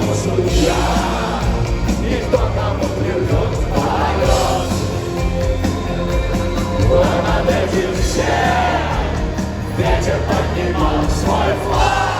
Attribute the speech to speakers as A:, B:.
A: кому судья, и кто кому плюет полет. А над этим ветер поднимал свой флаг.